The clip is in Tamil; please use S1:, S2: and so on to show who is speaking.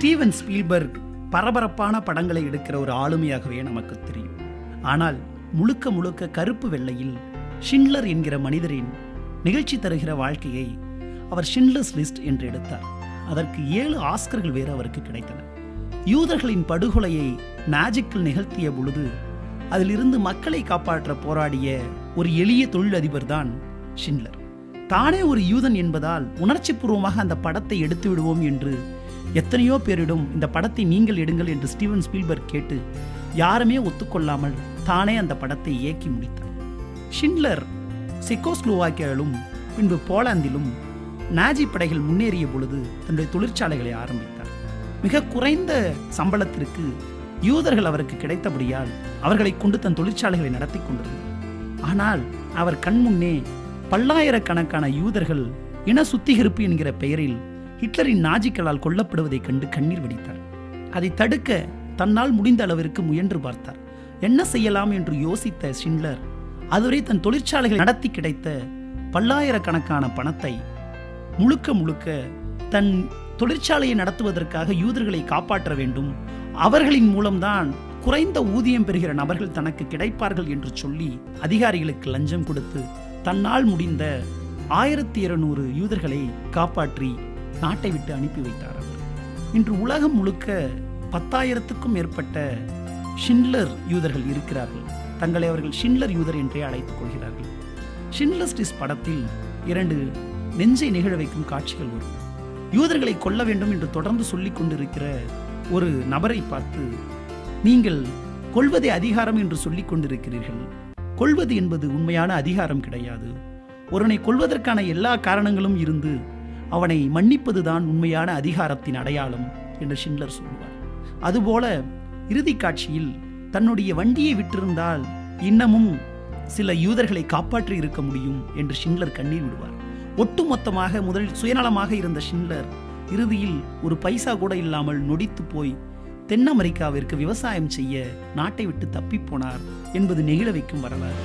S1: ஸ்டீவன் ஸ்பீல்பர்க் பரபரப்பான படங்களை எடுக்கிற ஒரு ஆளுமையாகவே நமக்கு தெரியும். ஆனால் முழுக்க முழுக்க கருப்பு வெள்ளையில் ஷின்லர் என்கிற மனிதரின் நிகழ்ச்சி தருகிற வாழ்க்கையை அவர் ஷின்லர்ஸ் லிஸ்ட் என்று எடுத்தார். அதற்கு ஏழு ஆஸ்கர்கள் வேறு அவருக்கு கிடைத்தன. யூதர்களின் படுகொலையை மேஜிக்கில் நிகழ்த்திய பொழுது அதிலிருந்து மக்களை காப்பாற்ற போராடிய ஒரு எளிய தொழிலதிபர் தான் ஷின்லர். தானே ஒரு யூதன் என்பதால் உணர்ச்சி பூர்வமாக அந்த படத்தை எடுத்து விடுவோம் என்று எத்தனையோ பேரிடம் இந்த படத்தை நீங்கள் எடுங்கள் என்று ஸ்டீவன் ஸ்பீல்பர்க் கேட்டு யாருமே ஒத்துக்கொள்ளாமல் தானே அந்த படத்தை இயக்கி முடித்தார். ஷின்லர் செக்கோஸ்லோவாக்கியாவிலும் பின்பு போலாந்திலும் நாஜி படைகள் முன்னேறிய பொழுது தன்னுடைய தொழிற்சாலைகளை ஆரம்பித்தார். மிக குறைந்த சம்பளத்திற்கு யூதர்கள் அவருக்கு கிடைத்தபடியால் அவர்களை கொண்டு தன் தொழிற்சாலைகளை நடத்தி கொண்டிருந்தார். ஆனால் அவர் கண்முன்னே பல்லாயிரக்கணக்கான யூதர்கள் இன சுத்திகரிப்பு என்கிற பெயரில் ஹிட்லரின் நாஜிக்களால் கொல்லப்படுவதைக் கண்டு கண்ணீர் வடித்தார். அதை தடுக்க தன்னால் முடிந்த அளவிற்கு முயன்று பார்த்தார். என்ன செய்யலாம் என்று யோசித்த ஷின்லர் அதுவரை தன் தொழிற்சாலைகள் நடத்தி கிடைத்த பல்லாயிரக்கணக்கான பணத்தை முழுக்க முழுக்க தன் தொழிற்சாலையை நடத்துவதற்காக யூதர்களை காப்பாற்ற வேண்டும். அவர்களின் மூலம்தான் குறைந்த ஊதியம் பெறுகிற நபர்கள் தனக்கு கிடைப்பார்கள் என்று சொல்லி அதிகாரிகளுக்கு லஞ்சம் கொடுத்து தன்னால் முடிந்த ஆயிரத்தி இருநூறு யூதர்களை காப்பாற்றி நாட்டை விட்டு அனுப்பி வைத்தார் அவர். இன்று உலகம் முழுக்க பத்தாயிரத்துக்கும் மேற்பட்ட ஷின்லர் யூதர்கள் இருக்கிறார்கள். தங்களை அவர்கள் ஷின்லர் யூதர் என்றே அழைத்துக் கொள்கிறார்கள். ஷின்லஸ்டிஸ் படத்தில் இரண்டு நெஞ்சை நிகழ வைக்கும் காட்சிகள் வரும். யூதர்களை கொல்ல வேண்டும் என்று தொடர்ந்து சொல்லிக் கொண்டிருக்கிற ஒரு நபரை பார்த்து நீங்கள் கொள்வதே அதிகாரம் என்று சொல்லிக் கொண்டிருக்கிறீர்கள். கொள்வது என்பது உண்மையான அதிகாரம் கிடையாது. ஒருவனை கொள்வதற்கான எல்லா காரணங்களும் இருந்து அவனை மன்னிப்பதுதான் உண்மையான அதிகாரத்தின் அடையாளம் என்று ஷின்லர் சொல்லுவார். அதுபோல இறுதி காட்சியில் தன்னுடைய வண்டியை விட்டிருந்தால் இன்னமும் சில யூதர்களை காப்பாற்றி இருக்க முடியும் என்று ஷின்லர் கண்ணீர் விடுவார். ஒட்டுமொத்தமாக முதலில் சுயநலமாக இருந்த ஷின்லர் இறுதியில் ஒரு பைசா கூட இல்லாமல் நொடித்து போய் தென் அமெரிக்காவிற்கு விவசாயம் செய்ய நாட்டை விட்டு தப்பிப் போனார் என்பது நெகிழ வைக்கும் வரலாறு.